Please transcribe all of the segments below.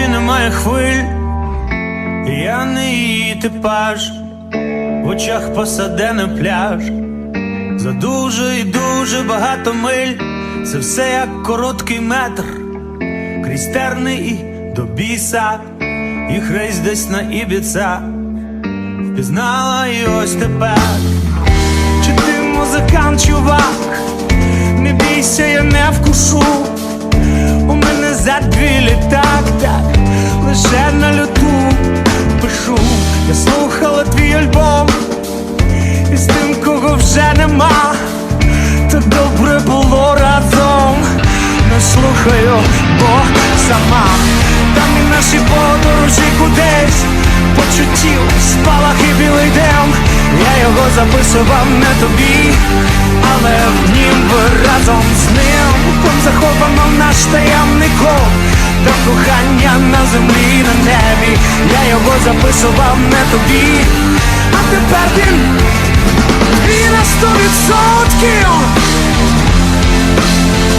немає хвиль, я не її типаж, в очах посадений пляж. За дуже і дуже багато миль, це все як короткий метр, крізь терни і до біса, їх рейс десь на ібіца, впізнала і ось тепер. Чи ти музикант, чувак? Не бійся, я не вкушу. У мене задві літак, так, лише на льоту пишу. Я слухала твій альбом, і з тим, кого вже нема, то добре було разом. Не слухаю, бо сама там і наші подорожі кудись почуттів, спалахи білий дем. Я його записував не тобі, записував не тобі, а тепер він Твій на сто відсотків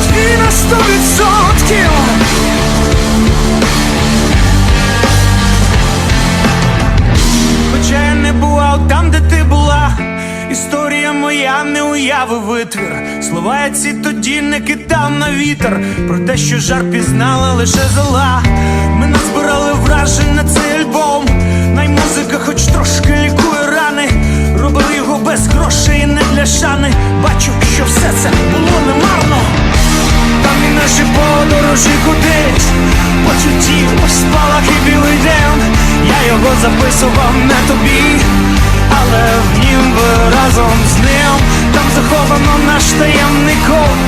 Твій на сто відсотків Хоча я не бував там, де ти була. Історія моя не уяви витвір. Слова я ці тоді не кидав на вітер. Про те, що жар пізнала лише зола. Ми назбирали вражень на цей альбом. Музика хоч трошки лікує рани. Робили його без грошей і не для шани. Бачу, що все це було немарно. Там і наші подорожі кудись Почуттів, ось спалахи білий день Я його записував не тобі, але в нім ви разом з ним Там заховано наш таємний код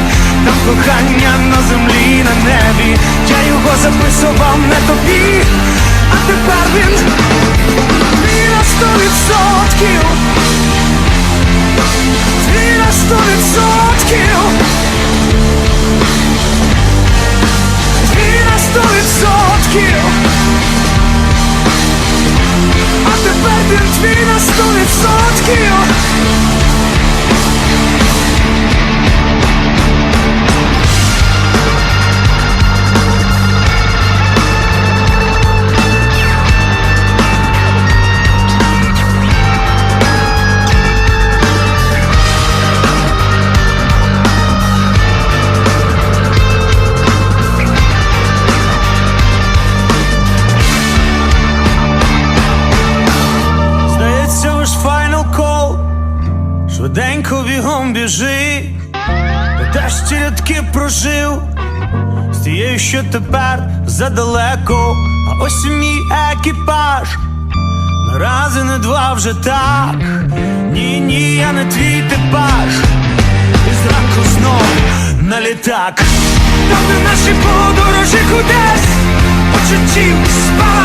Там кохання на землі, на небі Я його записував не тобі, а тепер він Твій на сто відсотків. Твій на сто відсотків. Твій на сто відсотків. А тепер він твій на сто відсотків Швиденько бігом біжи Я теж ці рядки прожив. З тією, що тепер задалеко. А ось мій екіпаж. Не раз і не два вже так. Ні, ні, я не твій типаж. І зранку знов на літак. Там, де наші подорожі кудись. Почуттів, спалахи